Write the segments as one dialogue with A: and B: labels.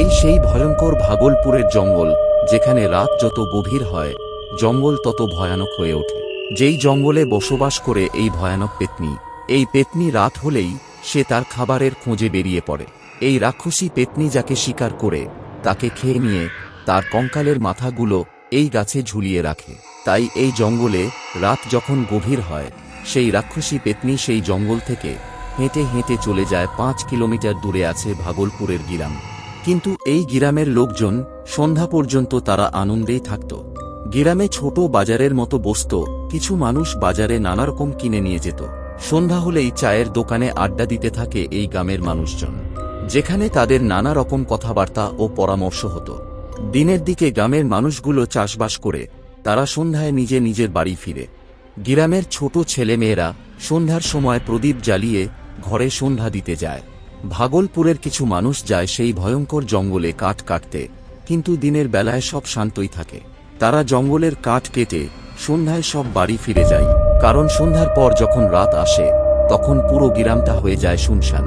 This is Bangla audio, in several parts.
A: এই সেই ভয়ঙ্কর ভাগলপুরের জঙ্গল, যেখানে রাত যত গভীর হয়, জঙ্গল তত ভয়ানক হয়ে ওঠে। যেই জঙ্গলে বসবাস করে এই ভয়ানক পেতনি, এই পেতনি রাত হলেই সে তার খাবারের খোঁজে বেরিয়ে পড়ে। এই রাক্ষসী পেতনি যাকে শিকার করে, তাকে খেয়ে নিয়ে তার কঙ্কালের মাথাগুলো এই গাছে ঝুলিয়ে রাখে। তাই এই জঙ্গলে রাত যখন গভীর হয়, সেই রাক্ষসী পেতনি সেই জঙ্গল থেকে হেঁটে হেঁটে চলে যায় পাঁচ কিলোমিটার দূরে আছে ভাগলপুরের গিরাম। কিন্তু এই গিরামের লোকজন সন্ধ্যা পর্যন্ত তারা আনন্দেই থাকত। গিরামে ছোট বাজারের মতো বসত, কিছু মানুষ বাজারে নানারকম কিনে নিয়ে যেত। সন্ধ্যা হলেই চায়ের দোকানে আড্ডা দিতে থাকে এই গ্রামের মানুষজন, যেখানে তাদের নানা রকম কথাবার্তা ও পরামর্শ হতো। দিনের দিকে গ্রামের মানুষগুলো চাষবাস করে, তারা সন্ধ্যায় নিজে নিজের বাড়ি ফিরে। গ্রামের ছোট ছেলেমেয়েরা সন্ধ্যার সময় প্রদীপ জ্বালিয়ে ঘরে সন্ধ্যা দিতে যায়। ভাগলপুরের কিছু মানুষ যায় সেই ভয়ঙ্কর জঙ্গলে কাঠ কাটতে, কিন্তু দিনের বেলায় সব শান্তই থাকে। তারা জঙ্গলের কাঠ কেটে সন্ধ্যায় সব বাড়ি ফিরে যায়, কারণ সন্ধ্যার পর যখন রাত আসে, তখন পুরো গ্রামটা হয়ে যায় শুনশান।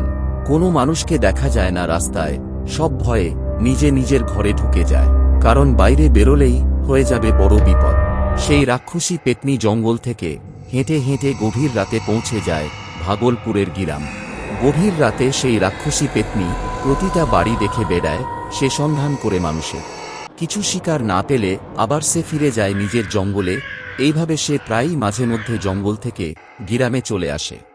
A: কোনো মানুষকে দেখা যায় না রাস্তায়, সব ভয়ে নিজে নিজের ঘরে ঢুকে যায়, কারণ বাইরে বেরোলেই হয়ে যাবে বড় বিপদ। সেই রাক্ষসী পেতনি জঙ্গল থেকে হেঁটে হেঁটে গভীর রাতে পৌঁছে যায় ভাগলপুরের গিরাম। গভীর রাতে সেই রাক্ষসী পেতনি প্রতিটা বাড়ি দেখে বেড়ায়, সে সন্ধান করে মানুষের। কিছু শিকার না পেলে আবার সে ফিরে যায় নিজের জঙ্গলে, এইভাবে সে প্রায়ই মাঝে মধ্যে জঙ্গল থেকে গিরামে চলে আসে।